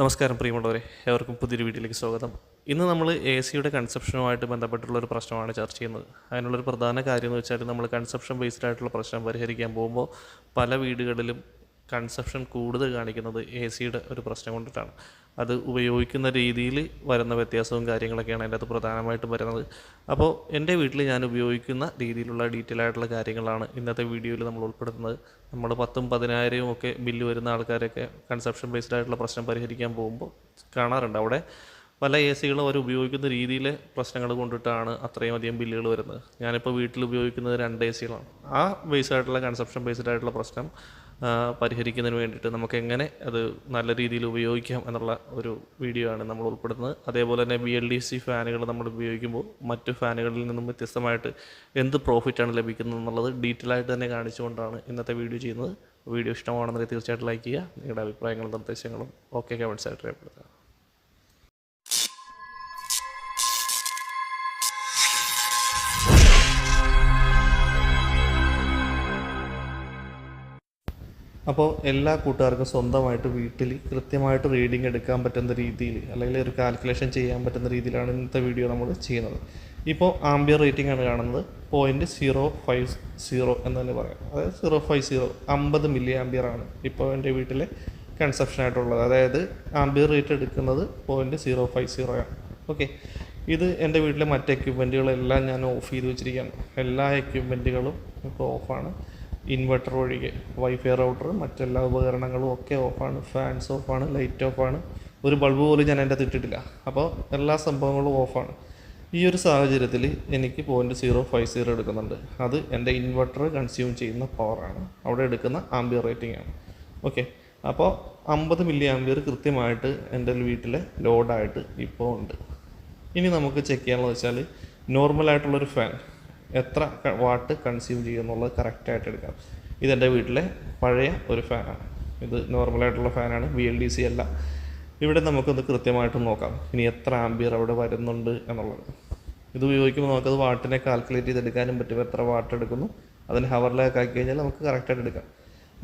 നമസ്കാരം പ്രിയമുള്ളവരെ ഏവർക്കും പുതിയൊരു വീഡിയോയിലേക്ക് സ്വാഗതം. ഇന്ന് നമ്മൾ എ സിയുടെ കൺസെപ്ഷനുമായിട്ട് ബന്ധപ്പെട്ടുള്ള ഒരു പ്രശ്നമാണ് ചർച്ച ചെയ്യുന്നത്. അതിനുള്ളൊരു പ്രധാന കാര്യം എന്ന് വെച്ചാൽ നമ്മൾ കൺസെപ്ഷൻ ബേസ്ഡ് ആയിട്ടുള്ള പ്രശ്നം പരിഹരിക്കാൻ പോകുമ്പോൾ പല വീടുകളിലും കൺസെപ്ഷൻ കൂടുതൽ കാണിക്കുന്നത് എ സിയുടെ ഒരു പ്രശ്നം കൊണ്ടിട്ടാണ്. അത് ഉപയോഗിക്കുന്ന രീതിയിൽ വരുന്ന വ്യത്യാസവും കാര്യങ്ങളൊക്കെയാണ് അതിന്റെ അകത്ത് പ്രധാനമായിട്ടും വരുന്നത്. അപ്പോൾ എന്റെ വീട്ടിൽ ഞാൻ ഉപയോഗിക്കുന്ന രീതിയിലുള്ള ഡീറ്റെയിൽ ആയിട്ടുള്ള കാര്യങ്ങളാണ് ഇന്നത്തെ വീഡിയോയിൽ നമ്മൾ ഉൾപ്പെടുത്തുന്നത്. നമ്മൾ പത്തും പതിനായിരവും ഒക്കെ ബില്ല് വരുന്ന ആൾക്കാരൊക്കെ കൺസെപ്ഷൻ ബേസ്ഡ് ആയിട്ടുള്ള പ്രശ്നം പരിഹരിക്കാൻ പോകുമ്പോൾ കാണാറുണ്ട്. അവിടെ പല എ സികളും അവർ ഉപയോഗിക്കുന്ന രീതിയിലെ പ്രശ്നങ്ങൾ കൊണ്ടിട്ടാണ് അത്രയും അധികം ബില്ലുകൾ വരുന്നത്. ഞാനിപ്പോൾ വീട്ടിൽ ഉപയോഗിക്കുന്നത് രണ്ട് എ സികളാണ് ആ ബേസ്ഡ് ആയിട്ടുള്ള കൺസെപ്ഷൻ ബേസ്ഡ് ആയിട്ടുള്ള പ്രശ്നം പരിഹരിക്കുന്നതിന് വേണ്ടിയിട്ട് നമുക്ക് എങ്ങനെ അത് നല്ല രീതിയിൽ ഉപയോഗിക്കാം എന്നുള്ള ഒരു വീഡിയോ ആണ് നമ്മൾ ഉൾപ്പെടുന്നത് അതേപോലെ തന്നെ ബി എൽ ഡി സി ഫാനുകൾ നമ്മൾ ഉപയോഗിക്കുമ്പോൾ മറ്റു ഫാനുകളിൽ നിന്നും വ്യത്യസ്തമായിട്ട് എന്ത് പ്രോഫിറ്റാണ് ലഭിക്കുന്നത് എന്നുള്ളത് ഡീറ്റെയിൽ ആയിട്ട് തന്നെ കാണിച്ചുകൊണ്ടാണ് ഇന്നത്തെ വീഡിയോ ചെയ്യുന്നത്. വീഡിയോ ഇഷ്ടമാണെന്നുണ്ടെങ്കിൽ തീർച്ചയായിട്ടും ലൈക്ക് ചെയ്യുക. നിങ്ങളുടെ അഭിപ്രായങ്ങളും നിർദ്ദേശങ്ങളും ഓക്കെ കമൻസ് ആയിട്ട് രേഖപ്പെടുത്തുക. അപ്പോൾ എല്ലാ കൂട്ടുകാർക്കും സ്വന്തമായിട്ട് വീട്ടിൽ കൃത്യമായിട്ട് റീഡിംഗ് എടുക്കാൻ പറ്റുന്ന രീതിയിൽ അല്ലെങ്കിൽ ഒരു കാൽക്കുലേഷൻ ചെയ്യാൻ പറ്റുന്ന രീതിയിലാണ് ഇന്നത്തെ വീഡിയോ നമ്മൾ ചെയ്യുന്നത്. ഇപ്പോൾ ആംബിയർ റേറ്റിംഗ് ആണ് കാണുന്നത്. പോയിന്റ് സീറോ ഫൈവ് സീറോ എന്ന് തന്നെ പറയാം. അതായത് സീറോ ഫൈവ് സീറോ അമ്പത് മില്ലി ആംബിയർ ആണ് ഇപ്പോൾ എന്റെ വീട്ടിലെ കൺസെപ്ഷൻ ആയിട്ടുള്ളത്. അതായത് ആംബിയർ റേറ്റ് എടുക്കുന്നത് പോയിന്റ് സീറോ ഫൈവ് സീറോ ആണ്. ഓക്കെ ഇത് എന്റെ വീട്ടിലെ മറ്റ് എക്യുപ്മെന്റുകളെല്ലാം ഞാൻ ഓഫ് ചെയ്ത് വെച്ചിരിക്കുകയാണ്. എല്ലാ എക്യുപ്മെന്റുകളും ഇപ്പോൾ ഓഫാണ് ഇൻവെർട്ടർ ഒഴികെ വൈഫൈ റൗട്ടർ മറ്റെല്ലാ ഉപകരണങ്ങളും ഒക്കെ ഓഫാണ് ഫാൻസ് ഓഫാണ് ലൈറ്റ് ഓഫാണ് ഒരു ബൾബ് പോലും ഞാൻ എന്റെ ഇട്ടിട്ടില്ല. അപ്പോൾ എല്ലാ സംഭവങ്ങളും ഓഫാണ് ഈ ഒരു സാഹചര്യത്തിൽ എനിക്ക് പോയിന്റ് സീറോ ഫൈവ് സീറോ എടുക്കുന്നുണ്ട്. അത് എന്റെ ഇൻവെർട്ടർ കൺസ്യൂം ചെയ്യുന്ന പവറാണ് അവിടെ എടുക്കുന്ന ആംബിയർ റേറ്റിംഗ് ആണ്. ഓക്കെ അപ്പോൾ അമ്പത് മില്ലി ആംബിയർ കൃത്യമായിട്ട് എന്റെ വീട്ടിലെ ലോഡായിട്ട് ഇപ്പോൾ ഉണ്ട്. ഇനി നമുക്ക് ചെക്ക് ചെയ്യാനുള്ളത് വെച്ചാൽ നോർമലായിട്ടുള്ളൊരു ഫാൻ എത്ര വാട്ട് കൺസ്യൂം ചെയ്യും എന്നുള്ളത് കറക്റ്റായിട്ട് എടുക്കാം. ഇതെന്റെ വീട്ടിലെ പഴയ ഒരു ഫാനാണ് ഇത് നോർമലായിട്ടുള്ള ഫാനാണ് ബി എൽ ഡി സി അല്ല. ഇവിടെ നമുക്കൊന്ന് കൃത്യമായിട്ട് നോക്കാം. ഇനി എത്ര ആംബിയർ അവിടെ വരുന്നുണ്ട് എന്നുള്ളത്. ഇത് ഉപയോഗിക്കുമ്പോൾ നമുക്കത് വാട്ടിനെ കാൽക്കുലേറ്റ് ചെയ്തെടുക്കാനും പറ്റും. എത്ര വാട്ട് എടുക്കുന്നു അതിന് ഹവറിലേക്ക് ആക്കി കഴിഞ്ഞാൽ നമുക്ക് കറക്റ്റായിട്ട് എടുക്കാം.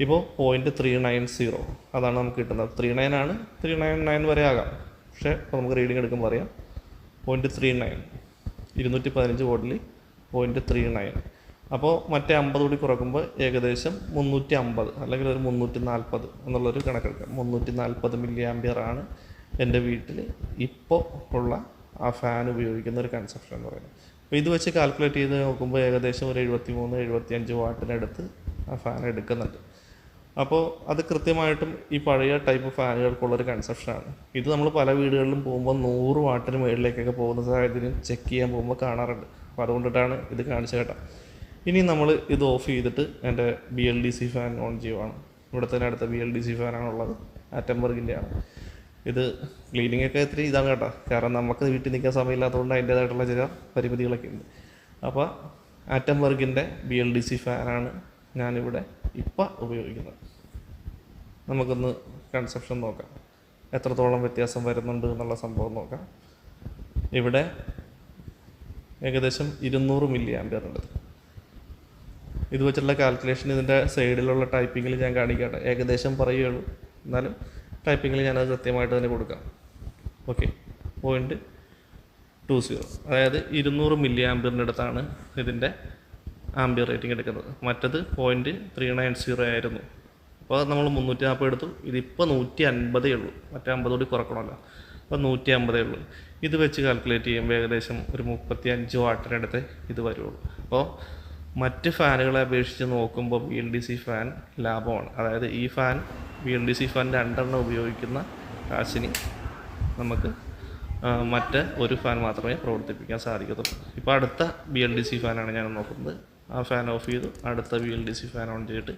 ഇപ്പോൾ പോയിന്റ് ത്രീ നയൻ സീറോ അതാണ് നമുക്ക് കിട്ടുന്നത്. ത്രീ നയൻ ആണ്. ത്രീ നയൻ നയൻ വരെ ആകാം. പക്ഷേ ഇപ്പോൾ നമുക്ക് റീഡിംഗ് എടുക്കുമ്പോൾ അറിയാം. പോയിന്റ് ത്രീ നയൻ ഇരുന്നൂറ്റി പതിനഞ്ച് വോട്ടിൽ പോയിന്റ് ത്രീ നയൻ അപ്പോൾ മറ്റേ അമ്പത് കൂടി കുറക്കുമ്പോൾ ഏകദേശം മുന്നൂറ്റി അമ്പത് അല്ലെങ്കിൽ ഒരു മുന്നൂറ്റി നാൽപ്പത് എന്നുള്ളൊരു കണക്കെടുക്കാം. മുന്നൂറ്റി നാൽപ്പത് മില്ലി ആംബിയർ ആണ് എന്റെ വീട്ടിൽ ഇപ്പോൾ ഉള്ള ആ ഫാൻ ഉപയോഗിക്കുന്ന ഒരു കൺസെപ്ഷൻ എന്ന് പറയുന്നത്. അപ്പോൾ ഇത് വെച്ച് കാൽക്കുലേറ്റ് ചെയ്ത് നോക്കുമ്പോൾ ഏകദേശം ഒരു എഴുപത്തി മൂന്ന് എഴുപത്തി അഞ്ച് വാട്ടിനടുത്ത് ആ ഫാൻ എടുക്കുന്നുണ്ട്. അപ്പോൾ അത് കൃത്യമായിട്ടും ഈ പഴയ ടൈപ്പ് ഫാനുകൾക്കുള്ളൊരു കൺസെപ്ഷനാണ് ഇത് നമ്മൾ പല വീടുകളിലും പോകുമ്പോൾ നൂറ് വാട്ടിന് മുകളിലേക്കൊക്കെ പോകുന്ന സാഹചര്യം ചെക്ക് ചെയ്യാൻ പോകുമ്പോൾ കാണാറുണ്ട്. അപ്പോൾ അതുകൊണ്ടിട്ടാണ് ഇത് കാണിച്ചു കേട്ടോ. ഇനി നമ്മൾ ഇത് ഓഫ് ചെയ്തിട്ട് എന്റെ B L D C fan on ചെയ്യുവാണ് ഇവിടെ തന്നെ അടുത്ത ബി എൽ ഡി സി ഫാനാണുള്ളത് ആറ്റംബർഗിന്റെ ആണ് ഇത് ക്ലീനിങ് ഒക്കെ ഇത്തിരി ഇതാണ് കേട്ടോ. കാരണം നമുക്ക് വീട്ടിൽ നിൽക്കാൻ സമയമില്ലാത്തതുകൊണ്ട് അതിന്റേതായിട്ടുള്ള ചില പരിമിതികളൊക്കെ ഉണ്ട്. അപ്പോൾ ആറ്റംബർഗിന്റെ ബി എൽ ഡി സി ഫാനാണ് ഞാനിവിടെ ഇപ്പം ഉപയോഗിക്കുന്നത്. നമുക്കൊന്ന് കൺസെപ്ഷൻ നോക്കാം. എത്രത്തോളം വ്യത്യാസം വരുന്നുണ്ട് എന്നുള്ള സംഭവം നോക്കാം. ഇവിടെ ഏകദേശം ഇരുന്നൂറ് മില്ലി ആംബിയർ ഉണ്ട്. ഇത് വെച്ചിട്ടുള്ള കാൽക്കുലേഷൻ ഇതിന്റെ സൈഡിലുള്ള ടൈപ്പിങ്ങിൽ ഞാൻ കാണിക്കട്ടെ. ഏകദേശം പറയുകയുള്ളൂ. എന്നാലും ടൈപ്പിങ്ങിൽ ഞാനത് കൃത്യമായിട്ട് തന്നെ കൊടുക്കാം. ഓക്കെ പോയിന്റ് ടു സീറോ അതായത് ഇരുന്നൂറ് മില്ലി ആംബിയറിന്റെ അടുത്താണ് ഇതിന്റെ ആംബിയർ റേറ്റിംഗ് എടുക്കുന്നത്. മറ്റത് പോയിന്റ് ത്രീ നയൻ സീറോ ആയിരുന്നു. അപ്പോൾ നമ്മൾ മുന്നൂറ്റി നാൽപ്പത് എടുത്തു. ഇതിപ്പോൾ നൂറ്റി അൻപതേ ഉള്ളൂ. മറ്റേ അമ്പത് കൂടി കുറക്കണമല്ലോ. അപ്പോൾ നൂറ്റി അമ്പതേ ഉള്ളൂ. ഇത് വെച്ച് കാൽക്കുലേറ്റ് ചെയ്യുമ്പോൾ ഏകദേശം ഒരു മുപ്പത്തി അഞ്ച് വാട്ടിനടുത്ത് ഇത് വരുള്ളൂ. അപ്പോൾ മറ്റ് ഫാനുകളെ അപേക്ഷിച്ച് നോക്കുമ്പോൾ V L D C fan ലാഭമാണ്. അതായത് ഈ fan V L D C fan രണ്ടെണ്ണം ഉപയോഗിക്കുന്ന കാശിന് നമുക്ക് മറ്റ് ഒരു ഫാൻ മാത്രമേ പ്രവർത്തിപ്പിക്കാൻ സാധിക്കത്തുള്ളൂ. ഇപ്പോൾ അടുത്ത ബി എൽ ഡി സി ഫാനാണ് ഞാൻ നോക്കുന്നത്. ആ ഫാൻ ഓഫ് ചെയ്തു. അടുത്ത B L D C fan on ചെയ്തിട്ട്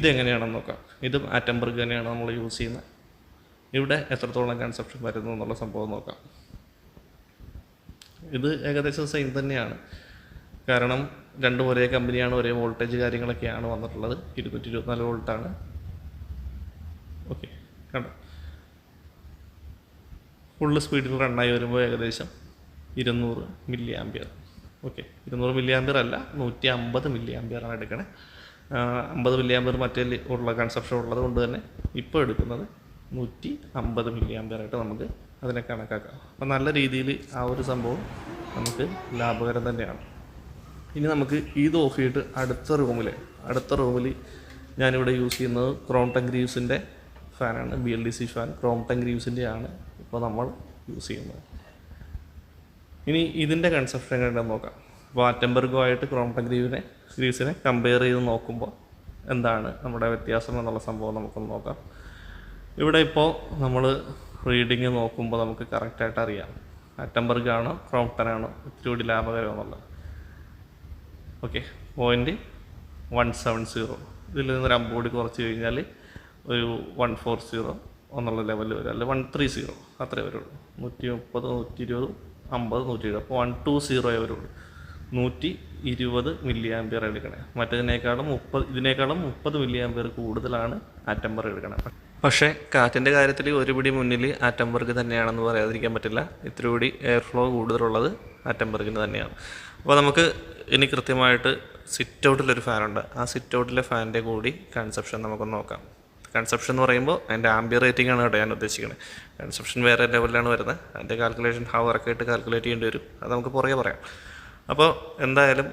ഇതെങ്ങനെയാണെന്ന് നോക്കാം. ഇതും ആറ്റംബർഗ് തന്നെയാണ് നമ്മൾ യൂസ് ചെയ്യുന്നത്. ഇവിടെ എത്രത്തോളം കൺസെപ്ഷൻ വരുന്നു എന്നുള്ള സംഭവം നോക്കാം. ഇത് ഏകദേശം സെയിം തന്നെയാണ്. കാരണം രണ്ടും ഒരേ കമ്പനിയാണ് ഒരേ വോൾട്ടേജ് കാര്യങ്ങളൊക്കെയാണ് വന്നിട്ടുള്ളത്. ഇരുന്നൂറ്റി ഇരുപത്തിനാല് വോൾട്ടാണ് ഓക്കെ കണ്ടോ? ഫുള്ള് സ്പീഡിൽ റണ്ണായി വരുമ്പോൾ ഏകദേശം ഇരുന്നൂറ് മില്ലി ആംബിയർ ഓക്കെ ഇരുന്നൂറ് മില്ലി ആംബിയർ അല്ല നൂറ്റി അമ്പത് മില്ലി ആംബിയർ ആണ് എടുക്കണേ. അമ്പത് മില്ലി ആംബിയർ മറ്റേ ഉള്ള കൺസെപ്ഷൻ ഉള്ളത് കൊണ്ട് തന്നെ ഇപ്പോൾ എടുക്കുന്നത് നൂറ്റി അമ്പത് മില്ലി ആയിട്ട് നമുക്ക് അതിനെ കണക്കാക്കാം. അപ്പോൾ നല്ല രീതിയിൽ ആ ഒരു സംഭവം നമുക്ക് ലാഭകരം തന്നെയാണ്. ഇനി നമുക്ക് ഇത് ഓഫ് ചെയ്തിട്ട് അടുത്ത റൂമിൽ അടുത്ത റൂമിൽ ഞാനിവിടെ യൂസ് ചെയ്യുന്നത് ക്രോംടൺ ഗ്രീവ്സിന്റെ ഫാനാണ് B L D C fan Crompton ഗ്രീവ്സിന്റെ ആണ് ഇപ്പോൾ നമ്മൾ യൂസ് ചെയ്യുന്നത്. ഇനി ഇതിന്റെ കൺസെപ്ഷൻ എങ്ങനെയാണെന്ന് നോക്കാം. വാറ്റംബർഗോ ആയിട്ട് ക്രോംടൺ ഗ്രീവിനെ ഗ്രീവ്സിനെ കമ്പയർ ചെയ്ത് നോക്കുമ്പോൾ എന്താണ് നമ്മുടെ വ്യത്യാസം എന്നുള്ള സംഭവം നമുക്കൊന്ന് നോക്കാം. ഇവിടെ ഇപ്പോൾ നമ്മൾ റീഡിങ് നോക്കുമ്പോൾ നമുക്ക് കറക്റ്റായിട്ട് അറിയാം. ആറ്റംബർഗ് ആണോ ക്രോംപ്ടൺ ആണോ ഇത്തിരി കൂടി ലാഭകരമെന്നുള്ളത് okay point one seven zero ഇതിൽ നിന്ന് ഒരു അമ്പൂടി കുറച്ച് കഴിഞ്ഞാൽ ഒരു വൺ ഫോർ സീറോ എന്നുള്ള ലെവലിൽ വരും. അല്ലെങ്കിൽ വൺ ത്രീ സീറോ അത്രേ വരുള്ളൂ. നൂറ്റി മുപ്പത് നൂറ്റി ഇരുപത് അമ്പത് നൂറ്റി എഴുപത്. അപ്പോൾ വൺ ടു സീറോയേ വരുള്ളൂ. നൂറ്റി ഇരുപത് മില്ലി ആംപിയർ എടുക്കണേ. മറ്റേതിനേക്കാളും മുപ്പത് ഇതിനേക്കാളും മുപ്പത് മില്ലി ആംപിയർ കൂടുതലാണ് ആറ്റംബർ എടുക്കണേ. പക്ഷേ കാറ്റിന്റെ കാര്യത്തിൽ ഒരു പിടി മുന്നിൽ ആറ്റംബർഗ് തന്നെയാണെന്ന് പറയാതിരിക്കാൻ പറ്റില്ല. ഇത്തിരി എയർ ഫ്ലോ കൂടുതലുള്ളത് ആറ്റംബർഗിന് തന്നെയാണ്. അപ്പോൾ നമുക്ക് ഇനി കൃത്യമായിട്ട് സിറ്റ് ഔട്ടിലൊരു ഫാനുണ്ട് ആ സിറ്റ് ഔട്ടിലെ ഫാനിന്റെ കൂടി കൺസെപ്ഷൻ നമുക്കൊന്ന് നോക്കാം. കൺസെപ്ഷൻ എന്ന് പറയുമ്പോൾ അതിന്റെ ആംബിയർ റേറ്റിംഗ് ആണ് കേട്ടോ ഞാൻ ഉദ്ദേശിക്കുന്നത് കൺസെപ്ഷൻ വേറെ ലെവലിലാണ് വരുന്നത്. അതിന്റെ കാൽക്കുലേഷൻ ഹവറൊക്കെ ആയിട്ട് കാൽക്കുലേറ്റ് ചെയ്യേണ്ടി വരും. അത് നമുക്ക് പുറകെ പറയാം. അപ്പോൾ എന്തായാലും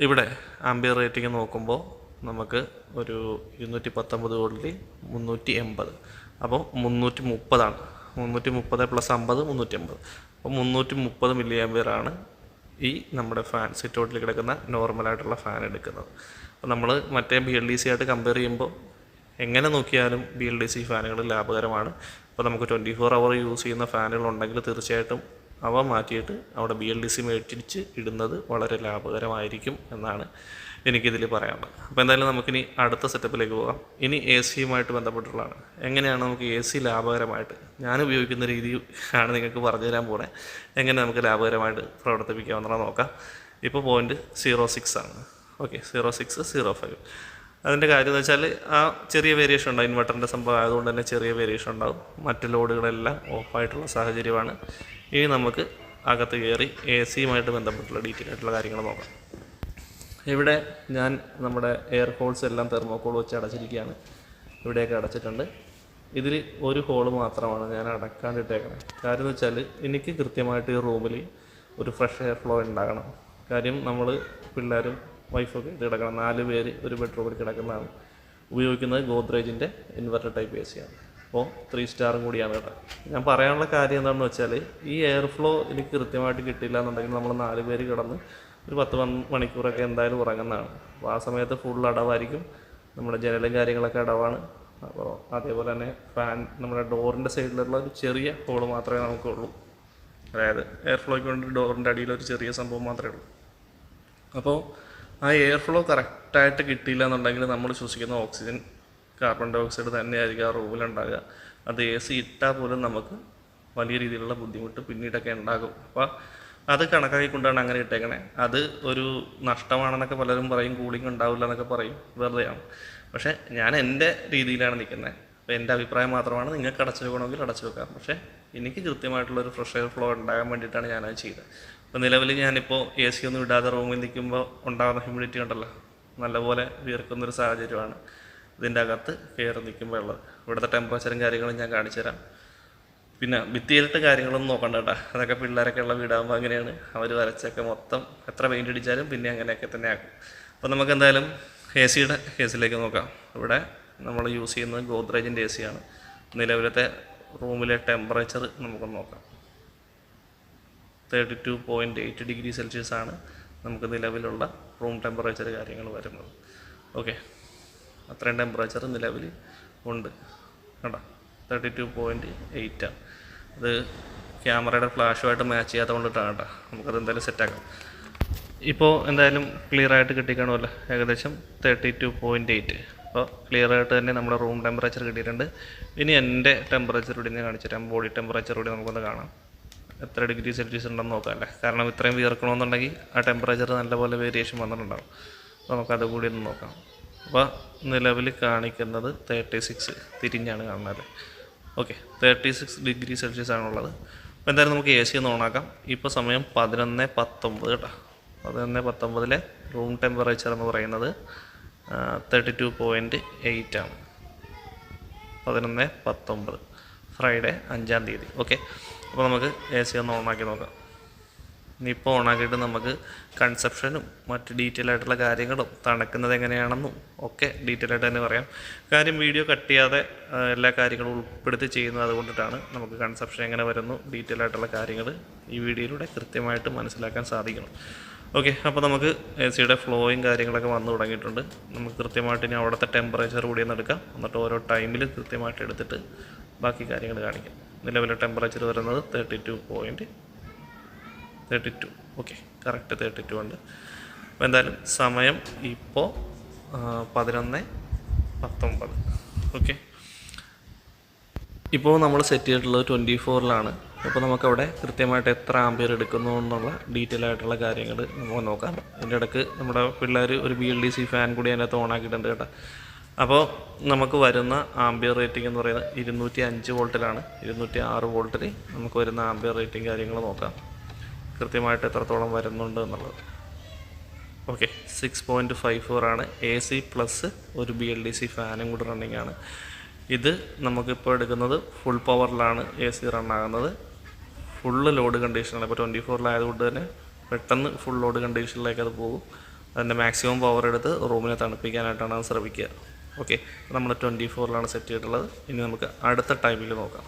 ഇവിടെ ആംബിയർ റേറ്റിംഗ് നോക്കുമ്പോൾ നമുക്ക് ഒരു ഇരുന്നൂറ്റി പത്തൊമ്പത് കോടി മുന്നൂറ്റി എൺപത് അപ്പോൾ മുന്നൂറ്റി മുപ്പതാണ് മുന്നൂറ്റി മുപ്പത് പ്ലസ് അമ്പത് മുന്നൂറ്റി അമ്പത് അപ്പോൾ മുന്നൂറ്റി മുപ്പത് മില്ലി ആംബിയറാണ് ഈ നമ്മുടെ ഫാൻ സിറ്റൗട്ടിൽ കിടക്കുന്ന നോർമലായിട്ടുള്ള ഫാൻ എടുക്കുന്നത്. അപ്പോൾ നമ്മൾ മറ്റേ ബി എൽ ഡി സി ആയിട്ട് കമ്പയർ ചെയ്യുമ്പോൾ എങ്ങനെ നോക്കിയാലും ബി എൽ ഡി സി ഫാനുകൾ ലാഭകരമാണ്. അപ്പോൾ നമുക്ക് ട്വന്റി ഫോർ അവർ യൂസ് ചെയ്യുന്ന ഫാനുകൾ ഉണ്ടെങ്കിൽ തീർച്ചയായിട്ടും അവ മാറ്റിയിട്ട് അവിടെ ബി എൽ ഡി സി മേടിച്ച് ഇടുന്നത് വളരെ ലാഭകരമായിരിക്കും എന്നാണ് എനിക്കിതിൽ പറയാനുള്ളത് അപ്പോൾ എന്തായാലും നമുക്കിനി അടുത്ത സെറ്റപ്പിലേക്ക് പോകാം. ഇനി എ സിയുമായിട്ട് ബന്ധപ്പെട്ടുള്ളതാണ്. എങ്ങനെയാണ് നമുക്ക് എ സി ലാഭകരമായിട്ട്? ഞാൻ ഉപയോഗിക്കുന്ന രീതി ആണ് നിങ്ങൾക്ക് പറഞ്ഞു തരാൻ എങ്ങനെ നമുക്ക് ലാഭകരമായിട്ട് പ്രവർത്തിപ്പിക്കാമെന്നുള്ള നോക്കാം. ഇപ്പോൾ പോയിന്റ് സീറോ സിക്സ് ആണ്. Okay zero six zero five അതിന്റെ കാര്യം എന്ന് വെച്ചാൽ ആ ചെറിയ വേരിയേഷൻ ഉണ്ടാവും. ഇൻവെർട്ടറിന്റെ സംഭവം ആയതുകൊണ്ട് തന്നെ ചെറിയ വേരിയേഷൻ ഉണ്ടാവും. മറ്റ് ലോഡുകളെല്ലാം ഓഫായിട്ടുള്ള സാഹചര്യമാണ്. ഇനി നമുക്ക് അകത്ത് കയറി എ സിയുമായിട്ട് ബന്ധപ്പെട്ടുള്ള ഡീറ്റെയിൽ ആയിട്ടുള്ള കാര്യങ്ങൾ നോക്കാം. ഇവിടെ ഞാൻ നമ്മുടെ എയർ ഹോൾസ് എല്ലാം തെർമോക്കോൾ വെച്ച് അടച്ചിരിക്കുകയാണ്. ഇവിടെയൊക്കെ അടച്ചിട്ടുണ്ട്. ഇതിൽ ഒരു ഹോൾ മാത്രമാണ് ഞാൻ അടക്കാണ്ടിട്ടേക്കുന്നത് കാര്യം എന്ന് വെച്ചാൽ എനിക്ക് കൃത്യമായിട്ട് ഈ റൂമിൽ ഒരു ഫ്രഷ് എയർ ഫ്ലോ ഉണ്ടാകണം. കാര്യം നമ്മൾ പിള്ളേരും വൈഫൊക്കെ കിടക്കണം. നാല് പേര് ഒരു ബെഡ്റൂമിൽ കിടക്കുന്നതാണ്. ഉപയോഗിക്കുന്നത് ഗോദ്രേജിന്റെ ഇൻവെർട്ടർ ടൈപ്പ് എ സിയാണ് അപ്പോൾ ത്രീ സ്റ്റാറും കൂടിയാണ് കേട്ടോ. ഞാൻ പറയാനുള്ള കാര്യം എന്താണെന്ന് വെച്ചാൽ ഈ എയർ ഫ്ലോ എനിക്ക് കൃത്യമായിട്ട് കിട്ടില്ല എന്നുണ്ടെങ്കിൽ നമ്മൾ നാല് പേര് കിടന്ന് ഒരു പത്ത് മണിക്കൂറൊക്കെ എന്തായാലും ഉറങ്ങുന്നതാണ്. അപ്പോൾ ആ സമയത്ത് ഫുൾ അടവായിരിക്കും. നമ്മുടെ ജനലും കാര്യങ്ങളൊക്കെ അടവാണ്. അപ്പോൾ അതേപോലെ തന്നെ ഫാൻ നമ്മുടെ ഡോറിന്റെ സൈഡിലുള്ള ഒരു ചെറിയ ഹോൾ മാത്രമേ നമുക്കുള്ളൂ. അതായത് എയർ ഫ്ലോയ്ക്ക് വേണ്ടി ഡോറിന്റെ അടിയിൽ ഒരു ചെറിയ സംഭവം മാത്രമേ ഉള്ളൂ. അപ്പോൾ ആ എയർ ഫ്ലോ കറക്റ്റായിട്ട് കിട്ടിയില്ല എന്നുണ്ടെങ്കിൽ നമ്മൾ ശ്വസിക്കുന്ന ഓക്സിജൻ കാർബൺ ഡൈ ഓക്സൈഡ് തന്നെയായിരിക്കും ആ റൂമിലുണ്ടാകുക അത് എ സി ഇട്ടാൽ പോലും നമുക്ക് വലിയ രീതിയിലുള്ള ബുദ്ധിമുട്ട് പിന്നീടൊക്കെ ഉണ്ടാകും. അപ്പോൾ അത് കണക്കാക്കിക്കൊണ്ടാണ് അങ്ങനെ ഇട്ടേക്കണേ. അത് ഒരു നഷ്ടമാണെന്നൊക്കെ പലരും പറയും കൂളിംഗ് ഉണ്ടാവില്ല എന്നൊക്കെ പറയും വെറുതെയാണ്. പക്ഷേ ഞാൻ എന്റെ രീതിയിലാണ് നിൽക്കുന്നത്. അപ്പോൾ എന്റെ അഭിപ്രായം മാത്രമാണ് നിങ്ങൾക്ക് അടച്ചു വെക്കണമെങ്കിൽ അടച്ചു വെക്കാം. പക്ഷേ എനിക്ക് കൃത്യമായിട്ടുള്ളൊരു ഫ്രഷ് എയർ ഫ്ലോ ഉണ്ടാകാൻ വേണ്ടിയിട്ടാണ് ഞാനത് ചെയ്തത്. അപ്പോൾ നിലവിൽ ഞാനിപ്പോൾ എ സി ഒന്നും ഇടാതെ റൂമിൽ നിൽക്കുമ്പോൾ ഉണ്ടാകുന്ന ഹ്യൂമിഡിറ്റി ഉണ്ടല്ലോ നല്ലപോലെ വിയർക്കുന്നൊരു സാഹചര്യമാണ് ഇതിന്റെ അകത്ത് കയറി നിൽക്കുമ്പോൾ ഉള്ളത്. ഇവിടുത്തെ ടെമ്പറേച്ചറും കാര്യങ്ങളും ഞാൻ കാണിച്ചു തരാം പിന്നെ ഭിത്തിയിലിട്ട് കാര്യങ്ങളൊന്നും നോക്കണ്ട കേട്ടോ അതൊക്കെ പിള്ളേരൊക്കെ ഉള്ള വീടാകുമ്പോൾ അങ്ങനെയാണ്. അവർ വരച്ചൊക്കെ മൊത്തം എത്ര പെയിന്റ് അടിച്ചാലും പിന്നെ അങ്ങനെയൊക്കെ തന്നെ ആക്കും. അപ്പോൾ നമുക്ക് എന്തായാലും എ സിയുടെ കേസിലേക്ക് നോക്കാം. ഇവിടെ നമ്മൾ യൂസ് ചെയ്യുന്നത് ഗോദ്രേജിന്റെ എ സിയാണ്. നിലവിലത്തെ റൂമിലെ ടെമ്പറേച്ചർ നമുക്കൊന്ന് നോക്കാം. Thirty two point eight degree Celsius ആണ് നമുക്ക് നിലവിലുള്ള റൂം ടെമ്പറേച്ചർ കാര്യങ്ങൾ വരുന്നത്. ഓക്കെ അത്രയും ടെമ്പറേച്ചർ നിലവിൽ ഉണ്ട്. കേട്ടോ തേർട്ടി ടു പോയിന്റ് എയ്റ്റാണ് അത് ക്യാമറയുടെ ഫ്ലാഷുമായിട്ട് മാച്ച് ചെയ്യാത്ത കൊണ്ടിട്ടാണ് കേട്ടോ. നമുക്കത് എന്തായാലും സെറ്റാക്കാം ഇപ്പോൾ എന്തായാലും ക്ലിയർ ആയിട്ട് കിട്ടിക്കാണുമല്ലോ. ഏകദേശം തേർട്ടി ടു പോയിന്റ് എയ്റ്റ് അപ്പോൾ ക്ലിയർ ആയിട്ട് തന്നെ നമ്മുടെ റൂം ടെമ്പറേച്ചർ കിട്ടിയിട്ടുണ്ട്. ഇനി എന്റെ ടെമ്പറേച്ചർ കൂടി ഞാൻ കാണിച്ചു തരാം. ബോഡി ടെമ്പറേച്ചർ കൂടി നമുക്കൊന്ന് കാണാം. എത്ര ഡിഗ്രി സെൽഷ്യസ് ഉണ്ടെന്ന് നോക്കാമല്ലേ കാരണം ഇത്രയും വിയർക്കണമെന്നുണ്ടെങ്കിൽ ആ ടെമ്പറേച്ചർ നല്ലപോലെ വേരിയേഷൻ വന്നിട്ടുണ്ടാവും. അപ്പോൾ നമുക്കത് കൂടി ഒന്ന് നോക്കാം. അപ്പോൾ നിലവിൽ കാണിക്കുന്നത് തേർട്ടി സിക്സ് തിരിഞ്ഞാണ് കാണുന്നത് okay thirty six degree Celsius ആണുള്ളത്. അപ്പോൾ എന്തായാലും നമുക്ക് എ സി ഒന്ന് ഓണാക്കാം. ഇപ്പോൾ സമയം പതിനൊന്ന് പത്തൊമ്പത് കേട്ടോ. പതിനൊന്ന് പത്തൊമ്പതിലെ റൂം ടെമ്പറേച്ചർ എന്ന് പറയുന്നത് തേർട്ടി ടു പോയിന്റ് എയ്റ്റ് ആണ്. പതിനൊന്ന് പത്തൊമ്പത്. ഫ്രൈഡേ അഞ്ചാം തീയതി. ഓക്കെ അപ്പോൾ നമുക്ക് എ സി ഒന്ന് ഓണാക്കി നോക്കാം. ഇനിയിപ്പോൾ ഓണാക്കിയിട്ട് നമുക്ക് കൺസെപ്ഷനും മറ്റ് ഡീറ്റെയിൽ ആയിട്ടുള്ള കാര്യങ്ങളും തണക്കുന്നത് എങ്ങനെയാണെന്നും ഒക്കെ ഡീറ്റെയിൽ ആയിട്ട് തന്നെ പറയാം. കാര്യം വീഡിയോ കട്ട് ചെയ്യാതെ എല്ലാ കാര്യങ്ങളും ഉൾപ്പെടുത്തി ചെയ്യുന്നത് അതുകൊണ്ടിട്ടാണ് നമുക്ക് കൺസെപ്ഷൻ എങ്ങനെ വരുന്നു ഡീറ്റെയിൽ ആയിട്ടുള്ള കാര്യങ്ങൾ ഈ വീഡിയോയിലൂടെ കൃത്യമായിട്ട് മനസ്സിലാക്കാൻ സാധിക്കണം. ഓക്കെ അപ്പോൾ നമുക്ക് എ സിയുടെ ഫ്ലോയും കാര്യങ്ങളൊക്കെ വന്നു തുടങ്ങിയിട്ടുണ്ട്. നമുക്ക് കൃത്യമായിട്ട് ഇനി അവിടുത്തെ ടെമ്പറേച്ചർ കൂടി ഒന്ന് എടുക്കാം. എന്നിട്ട് ഓരോ ടൈമിൽ കൃത്യമായിട്ട് എടുത്തിട്ട് ബാക്കി കാര്യങ്ങൾ കാണിക്കാം. നിലവിലെ ടെമ്പറേച്ചർ വരുന്നത് thirty two point thirty two okay correct thirty two ഉണ്ട്. അപ്പോൾ എന്തായാലും സമയം ഇപ്പോൾ പതിനൊന്ന് പത്തൊമ്പത്. ഓക്കെ ഇപ്പോൾ നമ്മൾ സെറ്റ് ചെയ്തിട്ടുള്ളത് ട്വന്റി ഫോറിലാണ് അപ്പോൾ നമുക്കവിടെ കൃത്യമായിട്ട് എത്ര ആംബിയർ എടുക്കുന്നു എന്നുള്ള ഡീറ്റെയിൽ ആയിട്ടുള്ള കാര്യങ്ങൾ നമുക്ക് നോക്കാം. അതിന്റെ ഇടയ്ക്ക് നമ്മുടെ പിള്ളേർ ഒരു B L D C fan കൂടി അതിനകത്ത് ഓൺ ആക്കിയിട്ടുണ്ട് കേട്ടോ. അപ്പോൾ നമുക്ക് വരുന്ന ആംബിയർ റേറ്റിംഗ് എന്ന് പറയുന്നത് ഇരുന്നൂറ്റി അഞ്ച് വോൾട്ടിലാണ്. ഇരുന്നൂറ്റി ആറ് വോൾട്ടിൽ നമുക്ക് വരുന്ന ആംബിയർ റേറ്റിംഗ് കാര്യങ്ങൾ നോക്കാം. കൃത്യമായിട്ട് എത്രത്തോളം വരുന്നുണ്ട് എന്നുള്ളത്. Okay six point five four ആണ്. എ സി പ്ലസ് ഒരു ബി എൽ ഡി സി ഫാനും കൂടി റണ്ണിങ് ആണ്. ഇത് നമുക്കിപ്പോൾ എടുക്കുന്നത് ഫുൾ പവറിലാണ് എ സി റണ്ണാകുന്നത് ഫുള്ള് ലോഡ് കണ്ടീഷനാണ് ഇപ്പോൾ ട്വന്റി ഫോറിലായതുകൊണ്ട് തന്നെ പെട്ടെന്ന് ഫുൾ ലോഡ് കണ്ടീഷനിലേക്ക് അത് പോകും. അതിന്റെ മാക്സിമം പവർ എടുത്ത് റൂമിനെ തണുപ്പിക്കാനായിട്ടാണ് അത് ശ്രമിക്കുക. ഓക്കെ നമ്മൾ ട്വന്റി ഫോറിലാണ് സെറ്റ് ചെയ്തിട്ടുള്ളത്. ഇനി നമുക്ക് അടുത്ത ടൈമിൽ നോക്കാം.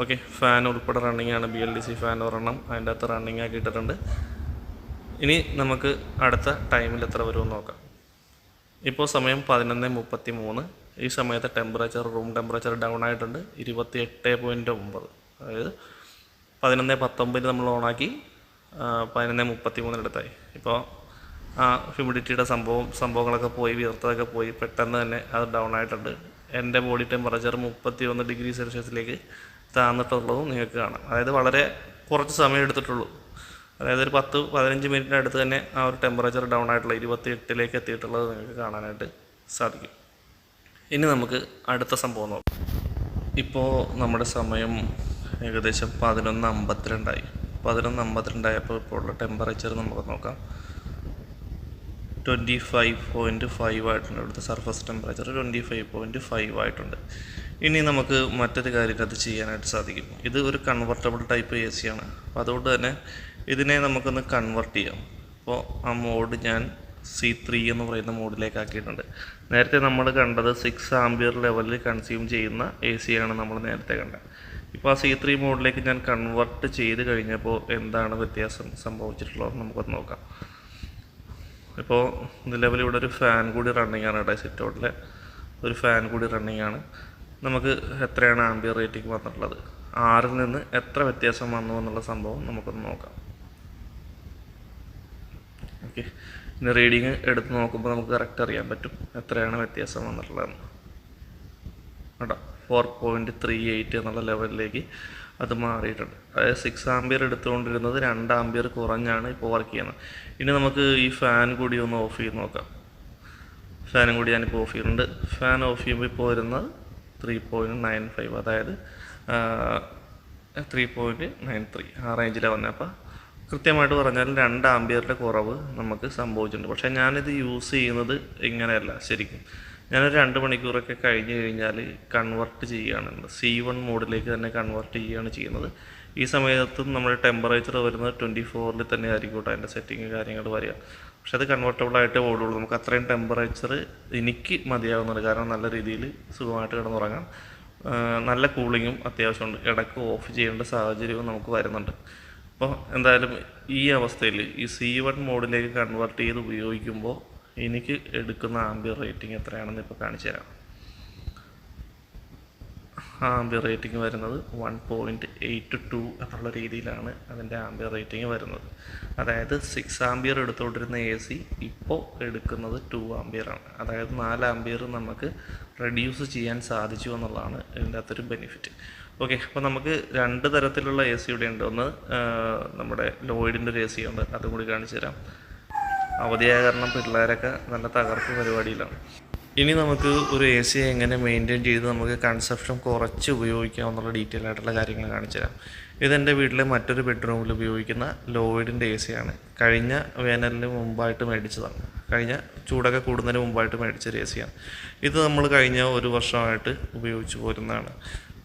ഓക്കെ ഫാൻ ഉൾപ്പെടെ റണ്ണിങ് ആണ്. B L D C fan ഒരെണ്ണം അതിന്റെ അകത്ത് റണ്ണിങ് ആക്കി ഇട്ടിട്ടുണ്ട്. ഇനി നമുക്ക് അടുത്ത ടൈമിൽ എത്ര വരുമെന്ന് നോക്കാം. ഇപ്പോൾ സമയം പതിനൊന്ന് മുപ്പത്തി മൂന്ന് ഈ സമയത്ത് ടെമ്പറേച്ചർ റൂം ടെമ്പറേച്ചർ ഡൗൺ ആയിട്ടുണ്ട്. ഇരുപത്തി എട്ട് പോയിന്റ് ഒമ്പത്. അതായത് പതിനൊന്ന് പത്തൊമ്പതിന് നമ്മൾ ഓണാക്കി പതിനൊന്ന് മുപ്പത്തി മൂന്നിനടുത്തായി ഇപ്പോൾ ആ ഹ്യൂമിഡിറ്റിയുടെ സംഭവം സംഭവങ്ങളൊക്കെ പോയി വിയർത്തതൊക്കെ പോയി പെട്ടെന്ന് തന്നെ അത് ഡൗൺ ആയിട്ടുണ്ട്. എന്റെ ബോഡി ടെമ്പറേച്ചർ മുപ്പത്തി ഒന്ന് ഡിഗ്രി സെൽഷ്യസിലേക്ക് താന്നിട്ടുള്ളതും നിങ്ങൾക്ക് കാണാം. അതായത് വളരെ കുറച്ച് സമയം എടുത്തിട്ടുള്ളൂ. അതായത് ഒരു പത്ത് പതിനഞ്ച് മിനിറ്റിന് അടുത്ത് തന്നെ ആ ഒരു ടെമ്പറേച്ചർ ഡൗൺ ആയിട്ടുള്ള ഇരുപത്തി എട്ടിലേക്ക് എത്തിയിട്ടുള്ളത് നിങ്ങൾക്ക് കാണാനായിട്ട് സാധിക്കും. ഇനി നമുക്ക് അടുത്ത സംഭവം നോക്കാം. ഇപ്പോൾ നമ്മുടെ സമയം ഏകദേശം പതിനൊന്ന് അമ്പത്തിരണ്ടായി. പതിനൊന്ന് അമ്പത്തിരണ്ടായപ്പോൾ ഇപ്പോൾ ഉള്ള ടെമ്പറേച്ചർ നമുക്ക് നോക്കാം. ട്വന്റി ഫൈവ് പോയിന്റ് ഫൈവ് ആയിട്ടുണ്ട് ഇവിടുത്തെ surface temperature twenty five point five ആയിട്ടുണ്ട്. ഇനി നമുക്ക് മറ്റൊരു കാര്യം അത് ചെയ്യാനായിട്ട് സാധിക്കും. ഇത് ഒരു കൺവെർട്ടബിൾ ടൈപ്പ് എ സി ആണ്. അപ്പോൾ അതുകൊണ്ട് തന്നെ ഇതിനെ നമുക്കൊന്ന് കൺവെർട്ട് ചെയ്യാം. അപ്പോൾ ആ മോഡ് ഞാൻ സി ത്രീ എന്ന് പറയുന്ന മോഡിലേക്ക് ആക്കിയിട്ടുണ്ട്. നേരത്തെ നമ്മൾ കണ്ടത് സിക്സ് ആംബിയർ ലെവലിൽ കൺസ്യൂം ചെയ്യുന്ന എ സി ആണ് നമ്മൾ നേരത്തെ കണ്ടത് ഇപ്പോൾ ആ സി ത്രീ മോഡിലേക്ക് ഞാൻ കൺവെർട്ട് ചെയ്ത് കഴിഞ്ഞപ്പോൾ എന്താണ് വ്യത്യാസം സംഭവിച്ചിട്ടുള്ളത് നമുക്കൊന്ന് നോക്കാം. ഇപ്പോൾ നിലവിൽ ഇവിടെ ഒരു ഫാൻ കൂടി റണ്ണിങ് ആണ് കേട്ടോ ഒരു ഫാൻ കൂടി റണ്ണിങ് ആണ്. നമുക്ക് എത്രയാണ് ആംബിയർ റേറ്റിംഗ് വന്നിട്ടുള്ളത്? ആറിൽ നിന്ന് എത്ര വ്യത്യാസം വന്നു എന്നുള്ള സംഭവം നമുക്കൊന്ന് നോക്കാം. ഓക്കെ. ഇനി റീഡിങ് എടുത്ത് നോക്കുമ്പോൾ നമുക്ക് കറക്റ്റ് അറിയാൻ പറ്റും എത്രയാണ് വ്യത്യാസം വന്നിട്ടുള്ളതെന്ന്. കേട്ടോ ഫോർ പോയിന്റ് ത്രീ എയ്റ്റ് എന്നുള്ള ലെവലിലേക്ക് അത് മാറിയിട്ടുണ്ട്. അതായത് സിക്സ് ആംബിയർ എടുത്തുകൊണ്ടിരുന്നത് രണ്ട് ആംബിയർ കുറഞ്ഞാണ് ഇപ്പോൾ വർക്ക് ചെയ്യുന്നത്. ഇനി നമുക്ക് ഈ ഫാൻ കൂടി ഒന്ന് ഓഫ് ചെയ്ത് നോക്കാം. ഫാനും കൂടി ഞാനിപ്പോൾ ഓഫ് ചെയ്യുന്നുണ്ട് ഫാൻ ഓഫ് ചെയ്യുമ്പോൾ ഇപ്പോൾ വരുന്നത് ത്രീ പോയിന്റ് നയൻ ഫൈവ് അതായത് ത്രീ പോയിന്റ് നയൻ ത്രീ ആ റേഞ്ചിലാണ് വന്നത് അപ്പോൾ കൃത്യമായിട്ട് പറഞ്ഞാൽ രണ്ട് ആംബിയറിന്റെ കുറവ് നമുക്ക് സംഭവിച്ചിട്ടുണ്ട്. പക്ഷേ ഞാനിത് യൂസ് ചെയ്യുന്നത് ഇങ്ങനെയല്ല ശരിക്കും. ഞാനൊരു രണ്ട് മണിക്കൂറൊക്കെ കഴിഞ്ഞ് കഴിഞ്ഞാൽ കൺവെർട്ട് ചെയ്യുകയാണ് സി വൺ മോഡിലേക്ക് തന്നെ കൺവെർട്ട് ചെയ്യുകയാണ് ചെയ്യുന്നത്. ഈ സമയത്തും നമ്മുടെ ടെമ്പറേച്ചർ വരുന്നത് ട്വന്റി ഫോറിൽ തന്നെ ആയിരിക്കും കേട്ടോ അതിന്റെ സെറ്റിങ് കാര്യങ്ങൾ വരിക. പക്ഷെ അത് ആയിട്ട് ഓടുള്ളൂ നമുക്ക് അത്രയും ടെമ്പറേച്ചർ എനിക്ക് മതിയാവുന്നുണ്ട്. കാരണം നല്ല രീതിയിൽ സുഖമായിട്ട് കിടന്നുറങ്ങാം നല്ല കൂളിങ്ങും അത്യാവശ്യമുണ്ട്. ഇടയ്ക്ക് ഓഫ് ചെയ്യേണ്ട സാഹചര്യവും നമുക്ക് വരുന്നുണ്ട്. അപ്പോൾ എന്തായാലും ഈ അവസ്ഥയിൽ ഈ സി വൺ മോഡിലേക്ക് കൺവെർട്ട് ചെയ്ത് ഉപയോഗിക്കുമ്പോൾ എനിക്ക് എടുക്കുന്ന ആംബിയർ റേറ്റിംഗ് എത്രയാണെന്ന് ഇപ്പോൾ കാണിച്ചു തരാം ആംബിയർ റേറ്റിംഗ് വരുന്നത് വൺ പോയിന്റ് എയ്റ്റ് ടു എന്നുള്ള രീതിയിലാണ് അതിന്റെ ആംബിയർ റേറ്റിംഗ് വരുന്നത്. അതായത് സിക്സ് ആംബിയർ എടുത്തുകൊണ്ടിരുന്ന എ സി ഇപ്പോൾ എടുക്കുന്നത് ടു ആംബിയറാണ് അതായത് നാല് ആംബിയർ നമുക്ക് റെഡ്യൂസ് ചെയ്യാൻ സാധിച്ചു എന്നുള്ളതാണ് ഇതിന്റെ അകത്തൊരു ബെനിഫിറ്റ് ഓക്കെ അപ്പോൾ നമുക്ക് രണ്ട് തരത്തിലുള്ള എ സി ഇവിടെ ഉണ്ട്. ഒന്ന് നമ്മുടെ ലോയിഡിന്റെ ഒരു എ സി ഉണ്ട്. അതും കൂടി കാണിച്ചു തരാം. അവധിയായ കാരണം പിള്ളേരൊക്കെ നല്ല തകർപ്പ് പരിപാടിയിലാണ്. ഇനി നമുക്ക് ഒരു എ സി എങ്ങനെ മെയിന്റെയിൻ ചെയ്ത് നമുക്ക് കൺസപ്ഷൻ കുറച്ച് ഉപയോഗിക്കാം എന്നുള്ള ഡീറ്റെയിൽ ആയിട്ടുള്ള കാര്യങ്ങൾ കാണിച്ചു തരാം. ഇതെന്റെ വീട്ടിലെ മറ്റൊരു ബെഡ്റൂമിൽ ഉപയോഗിക്കുന്ന ലോയിഡിന്റെ എ സി ആണ്. കഴിഞ്ഞ വേനലിന് മുമ്പായിട്ട് മേടിച്ചതാണ്. കഴിഞ്ഞ ചൂടൊക്കെ കൂടുന്നതിന് മുമ്പായിട്ട് മേടിച്ചൊരു എ സിയാണ് ഇത് നമ്മൾ കഴിഞ്ഞ ഒരു വർഷമായിട്ട് ഉപയോഗിച്ച് പോരുന്നതാണ്.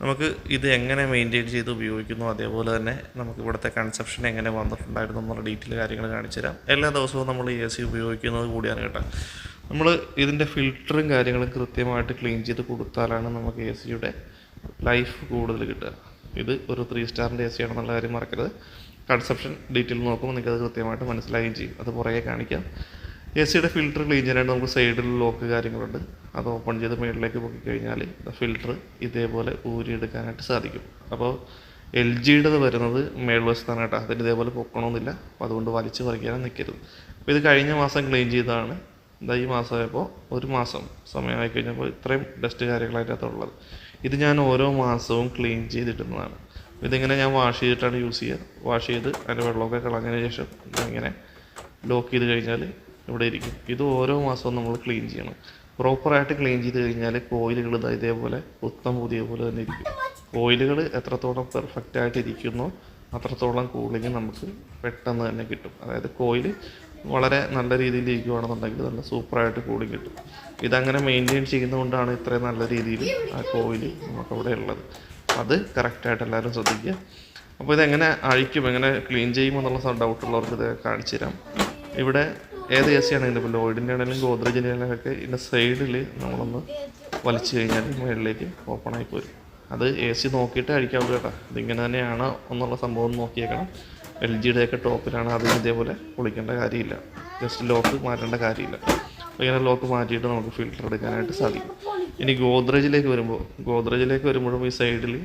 നമുക്ക് ഇത് എങ്ങനെ മെയിന്റെയിൻ ചെയ്ത് ഉപയോഗിക്കുന്നു അതേപോലെ തന്നെ നമുക്ക് ഇവിടുത്തെ കൺസെപ്ഷൻ എങ്ങനെ വന്നിട്ടുണ്ടായിരുന്നു എന്നുള്ള ഡീറ്റെയിൽ കാര്യങ്ങൾ കാണിച്ചു തരാം. എല്ലാ ദിവസവും നമ്മൾ എ സി ഉപയോഗിക്കുന്നത് കൂടിയാണ് കേട്ടോ. നമ്മൾ ഇതിന്റെ ഫിൽറ്ററും കാര്യങ്ങളും കൃത്യമായിട്ട് ക്ലീൻ ചെയ്ത് കൊടുത്താലാണ് നമുക്ക് എ സിയുടെ ലൈഫ് കൂടുതൽ കിട്ടുക. ഇത് ഒരു ത്രീ സ്റ്റാറിന്റെ എ സി ആണെന്നുള്ള കാര്യം മറക്കരുത്. കൺസെപ്ഷൻ ഡീറ്റെയിൽ നോക്കുമ്പോൾ നിങ്ങൾക്ക് അത് കൃത്യമായിട്ട് മനസ്സിലാവുകയും ചെയ്യും. അത് പുറകെ കാണിക്കാം. എ സിയുടെ ഫിൽറ്റർ ക്ലീൻ ചെയ്യാനായിട്ട് നമുക്ക് സൈഡിൽ ലോക്ക് കാര്യങ്ങളുണ്ട്. അത് ഓപ്പൺ ചെയ്ത് മുകളിലേക്ക് പൊക്കി കഴിഞ്ഞാൽ ഫിൽറ്റർ ഇതേപോലെ ഊരിയെടുക്കാനായിട്ട് സാധിക്കും. അപ്പോൾ എൽ ജിയുടേത് വരുന്നത് മേൾവശത്താണ് കേട്ടോ അതിന് ഇതേപോലെ പൊക്കണമെന്നില്ല അപ്പോൾ അതുകൊണ്ട് വലിച്ചു പറിക്കാനും നിൽക്കരുത് അപ്പോൾ ഇത് കഴിഞ്ഞ മാസം ക്ലീൻ ചെയ്തതാണ്. ഈ മാസമായപ്പോൾ ഒരു മാസം സമയമായി കഴിഞ്ഞപ്പോൾ ഇത്രയും ഡസ്റ്റ് കാര്യങ്ങളതിനകത്തുള്ളത് ഇത് ഞാൻ ഓരോ മാസവും ക്ലീൻ ചെയ്തിട്ടുന്നതാണ് ഇതിങ്ങനെ ഞാൻ വാഷ് ചെയ്തിട്ടാണ് യൂസ് ചെയ്യുക വാഷ് ചെയ്ത് അതിന്റെ വെള്ളമൊക്കെ കളഞ്ഞതിന് ശേഷം ഇങ്ങനെ ലോക്ക് ചെയ്ത് കഴിഞ്ഞാൽ ഇവിടെ ഇരിക്കും. ഇത് ഓരോ മാസവും നമ്മൾ ക്ലീൻ ചെയ്യണം. പ്രോപ്പറായിട്ട് ക്ലീൻ ചെയ്ത് കഴിഞ്ഞാൽ കോയിലുകൾ ഇതാ ഇതേപോലെ പുത്തം പുതിയ പോലെ തന്നെ ഇരിക്കും. കോയിലുകൾ എത്രത്തോളം പെർഫെക്റ്റ് ആയിട്ട് ഇരിക്കുന്നോ അത്രത്തോളം കൂളിങ് നമുക്ക് പെട്ടെന്ന് തന്നെ കിട്ടും. അതായത് കോയിൽ വളരെ നല്ല രീതിയിൽ ഇരിക്കുകയാണെന്നുണ്ടെങ്കിൽ നല്ല സൂപ്പറായിട്ട് കൂടി കിട്ടും. ഇതങ്ങനെ മെയിന്റെയിൻ ചെയ്യുന്നതുകൊണ്ടാണ് ഇത്രയും നല്ല രീതിയിൽ ആ കോയിൽ നമുക്കവിടെ ഉള്ളത്. അത് കറക്റ്റായിട്ട് എല്ലാവരും ശ്രദ്ധിക്കുക. അപ്പോൾ ഇതെങ്ങനെ അഴിക്കും എങ്ങനെ ക്ലീൻ ചെയ്യുമെന്നുള്ള ഡൗട്ടുള്ളവർക്ക് ഇത് കാണിച്ചു തരാം. ഇവിടെ ഏത് എ സി ആണെങ്കിലും ഇപ്പോൾ ലോയിഡിന്റെ ആണെങ്കിലും ഗോദ്രേജിന്റെ ആണെങ്കിലും ഒക്കെ ഇതിന്റെ സൈഡിൽ നമ്മളൊന്ന് വലിച്ചു കഴിഞ്ഞാൽ മുകളിലേക്ക് ഓപ്പൺ ആയി പോരും. അത് എ സി നോക്കിയിട്ട് അഴിക്കാവുള്ളൂ കേട്ടോ. ഇതിങ്ങനെ തന്നെയാണ് എന്നുള്ള സംഭവം നോക്കിയേക്കണം. എൽ ജിയുടെ ഒക്കെ ടോപ്പിലാണ് അതിന് ഇതേപോലെ പൊളിക്കേണ്ട കാര്യമില്ല. ജസ്റ്റ് ലോക്ക് മാറ്റേണ്ട കാര്യമില്ല. ഇങ്ങനെ ലോക്ക് മാറ്റിയിട്ട് നമുക്ക് ഫിൽറ്റർ എടുക്കാനായിട്ട് സാധിക്കും. ഇനി ഗോദ്രേജിലേക്ക് വരുമ്പോൾ ഗോദ്രേജിലേക്ക് വരുമ്പോഴും ഈ സൈഡിൽ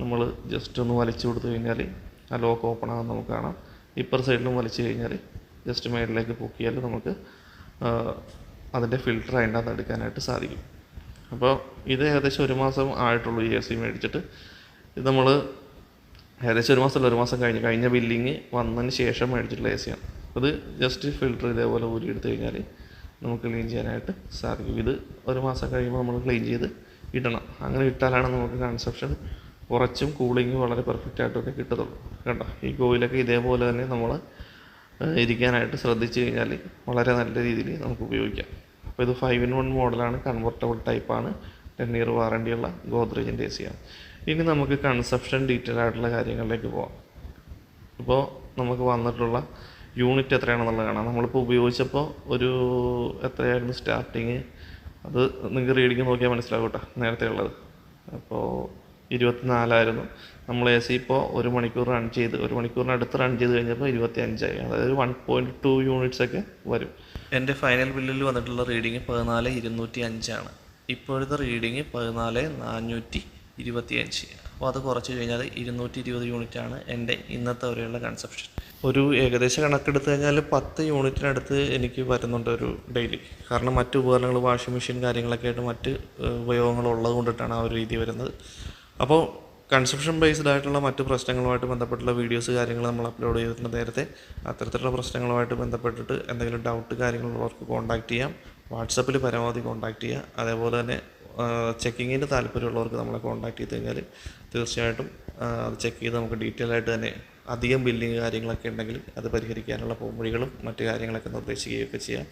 നമ്മൾ ജസ്റ്റ് ഒന്ന് വലിച്ചു കൊടുത്തു കഴിഞ്ഞാൽ ആ ലോക്ക് ഓപ്പൺ ആകാൻ നമുക്ക് കാണാം. ഇപ്പർ സൈഡിലും വലിച്ചു കഴിഞ്ഞാൽ ജസ്റ്റ് മേളിലേക്ക് പൊക്കിയാൽ നമുക്ക് അതിന്റെ ഫിൽറ്റർ അതിന്റെ അകത്ത് എടുക്കാനായിട്ട് സാധിക്കും. അപ്പോൾ ഇത് ഏകദേശം ഒരു മാസം ആയിട്ടുള്ളൂ ഈ എ സി മേടിച്ചിട്ട്. ഇത് നമ്മൾ ഏകദേശം ഒരു മാസമല്ല ഒരു മാസം കഴിഞ്ഞ് കഴിഞ്ഞ ബില്ലിങ് വന്നതിന് ശേഷം മേടിച്ചിട്ടുള്ള എ ആണ്. അത് ജസ്റ്റ് ഫിൽറ്റർ ഇതേപോലെ ഊരി എടുത്തു കഴിഞ്ഞാൽ നമുക്ക് ക്ലീൻ ചെയ്യാനായിട്ട് സാധിക്കും. ഇത് ഒരു മാസം കഴിയുമ്പോൾ നമ്മൾ ക്ലീൻ ചെയ്ത് ഇടണം. അങ്ങനെ ഇട്ടാലാണ് നമുക്ക് കൺസെപ്ഷൻ കുറച്ചും കൂളിങ്ങും വളരെ പെർഫെക്റ്റ് ആയിട്ടൊക്കെ കിട്ടത്തുള്ളൂ. കേട്ടോ ഈ കോയിലൊക്കെ ഇതേപോലെ തന്നെ നമ്മൾ ഇരിക്കാനായിട്ട് ശ്രദ്ധിച്ചു കഴിഞ്ഞാൽ വളരെ നല്ല രീതിയിൽ നമുക്ക് ഉപയോഗിക്കാം. അപ്പോൾ ഇത് ഫൈവ് ഇൻ വൺ മോഡലാണ് കൺവെർട്ടബിൾ ടൈപ്പാണ് ടെൻ ഇയർ വാറണ്ടിയുള്ള ഗോദ്രേജിന്റെ എ സിയാണ് ഇനി നമുക്ക് കൺസെപ്ഷൻ ഡീറ്റെയിൽ ആയിട്ടുള്ള കാര്യങ്ങളിലേക്ക് പോവാം. ഇപ്പോൾ നമുക്ക് വന്നിട്ടുള്ള യൂണിറ്റ് എത്രയാണെന്നുള്ളത് കാണാം. നമ്മളിപ്പോൾ ഉപയോഗിച്ചപ്പോൾ ഒരു എത്രയായിരുന്നു സ്റ്റാർട്ടിങ് അത് നിങ്ങൾക്ക് റീഡിങ് നോക്കിയാൽ മനസ്സിലാകും കേട്ടോ നേരത്തെ ഉള്ളത്. അപ്പോൾ ഇരുപത്തിനാലായിരുന്നു. നമ്മൾ എ സി ഇപ്പോൾ ഒരു മണിക്കൂർ റൺ ചെയ്ത് ഒരു മണിക്കൂറിനടുത്ത് റൺ ചെയ്ത് കഴിഞ്ഞപ്പോൾ ഇരുപത്തി അഞ്ചായി അതായത് വൺ പോയിന്റ് ടു യൂണിറ്റ്സ് ഒക്കെ വരും. എന്റെ ഫൈനൽ ബില്ലിൽ വന്നിട്ടുള്ള റീഡിങ് പതിനാല് ഇരുന്നൂറ്റി അഞ്ചാണ് ഇപ്പോഴത്തെ റീഡിങ് പതിനാല് നാനൂറ്റി ഇരുപത്തി അഞ്ച് അപ്പോൾ അത് കുറച്ച് കഴിഞ്ഞാൽ ഇരുന്നൂറ്റി ഇരുപത് യൂണിറ്റ് ആണ് എന്റെ ഇന്നത്തെ വരെയുള്ള കൺസപ്ഷൻ ഒരു ഏകദേശം കണക്കെടുത്ത് കഴിഞ്ഞാൽ പത്ത് യൂണിറ്റിനടുത്ത് എനിക്ക് വരുന്നുണ്ട് ഒരു ഡെയിലി കാരണം മറ്റു ഉപകരണങ്ങൾ വാഷിംഗ് മെഷീൻ കാര്യങ്ങളൊക്കെ ആയിട്ട് മറ്റ് ഉപയോഗങ്ങൾ ഉള്ളത് കൊണ്ടിട്ടാണ് ആ ഒരു രീതി വരുന്നത്. അപ്പോൾ കൺസപ്ഷൻ ബേസ്ഡ് ആയിട്ടുള്ള മറ്റ് പ്രശ്നങ്ങളുമായിട്ട് ബന്ധപ്പെട്ടുള്ള വീഡിയോസ് കാര്യങ്ങൾ നമ്മൾ അപ്ലോഡ് ചെയ്തിട്ടുണ്ട് നേരത്തെ. അത്തരത്തിലുള്ള പ്രശ്നങ്ങളുമായിട്ട് ബന്ധപ്പെട്ടിട്ട് എന്തെങ്കിലും ഡൗട്ട് കാര്യങ്ങളുള്ളവർക്ക് കോൺടാക്റ്റ് ചെയ്യാം. വാട്സപ്പിൽ പരമാവധി കോൺടാക്റ്റ് ചെയ്യുക അതേപോലെ തന്നെ ചെക്കിങ്ങിന് താല്പര്യമുള്ളവർക്ക് നമ്മളെ കോൺടാക്ട് ചെയ്ത് കഴിഞ്ഞാൽ തീർച്ചയായിട്ടും അത് ചെക്ക് ചെയ്ത് നമുക്ക് ഡീറ്റെയിൽ ആയിട്ട് തന്നെ അധികം ബില്ലിങ് കാര്യങ്ങളൊക്കെ ഉണ്ടെങ്കിൽ അത് പരിഹരിക്കാനുള്ള പോംവഴികളും മറ്റു കാര്യങ്ങളൊക്കെ നിർദ്ദേശിക്കുകയൊക്കെ ചെയ്യാം.